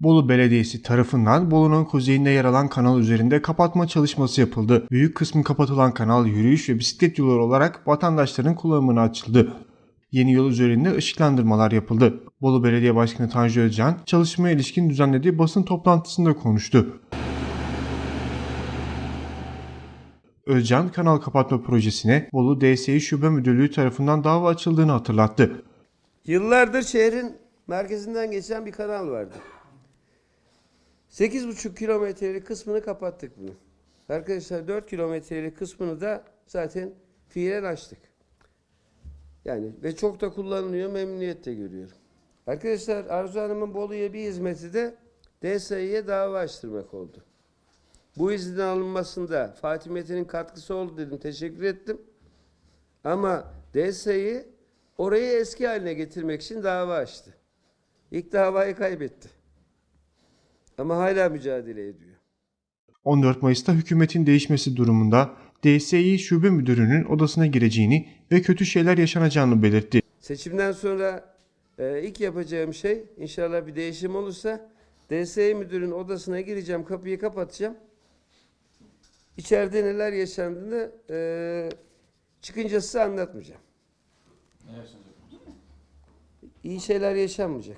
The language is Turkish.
Bolu Belediyesi tarafından Bolu'nun kuzeyinde yer alan kanal üzerinde kapatma çalışması yapıldı. Büyük kısmı kapatılan kanal yürüyüş ve bisiklet yolları olarak vatandaşların kullanımına açıldı. Yeni yol üzerinde ışıklandırmalar yapıldı. Bolu Belediye Başkanı Tanju Özcan çalışmaya ilişkin düzenlediği basın toplantısında konuştu. Özcan kanal kapatma projesine Bolu DSİ Şube Müdürlüğü tarafından dava açıldığını hatırlattı. Yıllardır şehrin merkezinden geçen bir kanal vardı. 8,5 kilometrelik kısmını kapattık bunu. Arkadaşlar 4 kilometrelik kısmını da zaten fiilen açtık. Yani ve çok da kullanılıyor, memnuniyetle görüyorum. Arkadaşlar Arzu Hanım'ın Bolu'ya bir hizmeti de DSİ'ye dava açtırmak oldu. Bu iznin alınmasında Fatih Metin'in katkısı oldu dedim, teşekkür ettim. Ama DSİ orayı eski haline getirmek için dava açtı. İlk davayı kaybetti. Ama hala mücadele ediyor. 14 Mayıs'ta hükümetin değişmesi durumunda DSİ Şube Müdürü'nün odasına gireceğini ve kötü şeyler yaşanacağını belirtti. Seçimden sonra e, ilk yapacağım şey inşallah bir değişim olursa DSİ müdürün odasına gireceğim, kapıyı kapatacağım. İçeride neler yaşandığını e, çıkınca size anlatmayacağım. İyi şeyler yaşanmayacak.